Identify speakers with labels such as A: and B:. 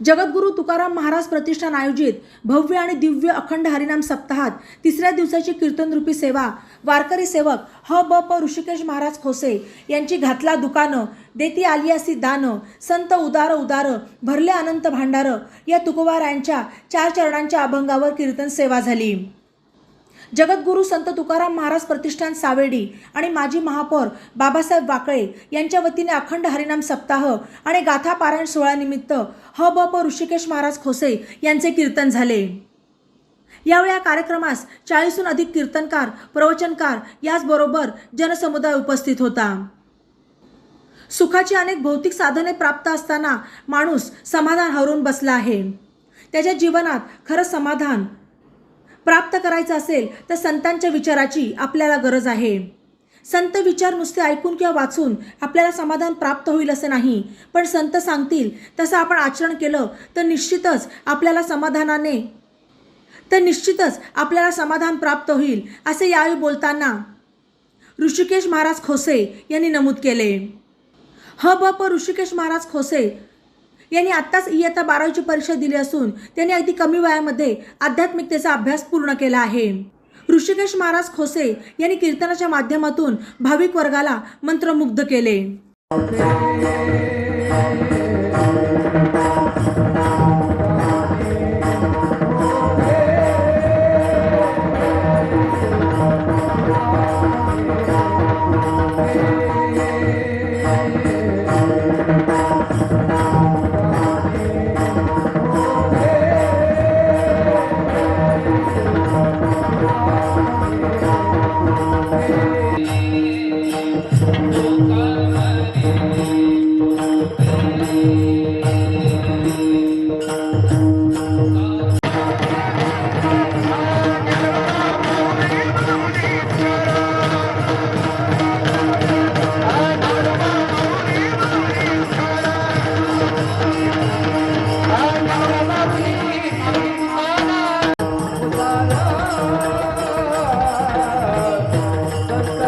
A: जगद्गुरू तुकाराम महाराज प्रतिष्ठान आयोजित भव्य आणि दिव्य अखंड हरिनाम सप्ताहात तिसऱ्या दिवसाची कीर्तनरूपी सेवा वारकरी सेवक ह ब प ऋषिकेश महाराज खोसे यांची घातला दुकानं देती आलियासी दानं संत उदार उदार भरले अनंत भांडार या तुकोबारायांच्या चार चरणांच्या अभंगावर कीर्तन सेवा झाली. जगद्गुरू संत तुकाराम महाराज प्रतिष्ठान सावेडी आणि माजी महापौर बाबासाहेब वाकळे यांच्या वतीने अखंड हरिनाम सप्ताह आणि गाथा पारायण सोहळ्यानिमित्त ह ब प ऋषिकेश महाराज खोसे यांचे कीर्तन झाले. यावेळी या कार्यक्रमास चाळीसहून अधिक कीर्तनकार प्रवचनकार याचबरोबर जनसमुदाय उपस्थित होता. सुखाची अनेक भौतिक साधने प्राप्त असताना माणूस समाधान हरवून बसला आहे. त्याच्या जीवनात खरं समाधान प्राप्त करायचं असेल तर संतांच्या विचाराची आपल्याला गरज आहे. संत विचार नुसते ऐकून किंवा वाचून आपल्याला समाधान प्राप्त होईल असं नाही. पण संत सांगतील तसं आपण आचरण केलं तर निश्चितच आपल्याला समाधानाने तर निश्चितच आपल्याला समाधान प्राप्त होईल असे यावेळी बोलताना ऋषिकेश महाराज खोसे यांनी नमूद केले. ह ब प ऋषिकेश महाराज खोसे यांनी आत्ताच इयत्ता बारावीची परीक्षा दिली असून त्यांनी अगदी कमी वयामध्ये आध्यात्मिकतेचा अभ्यास पूर्ण केला आहे. ऋषिकेश महाराज खोसे यांनी कीर्तनाच्या माध्यमातून भाविक वर्गाला मंत्रमुग्ध केले.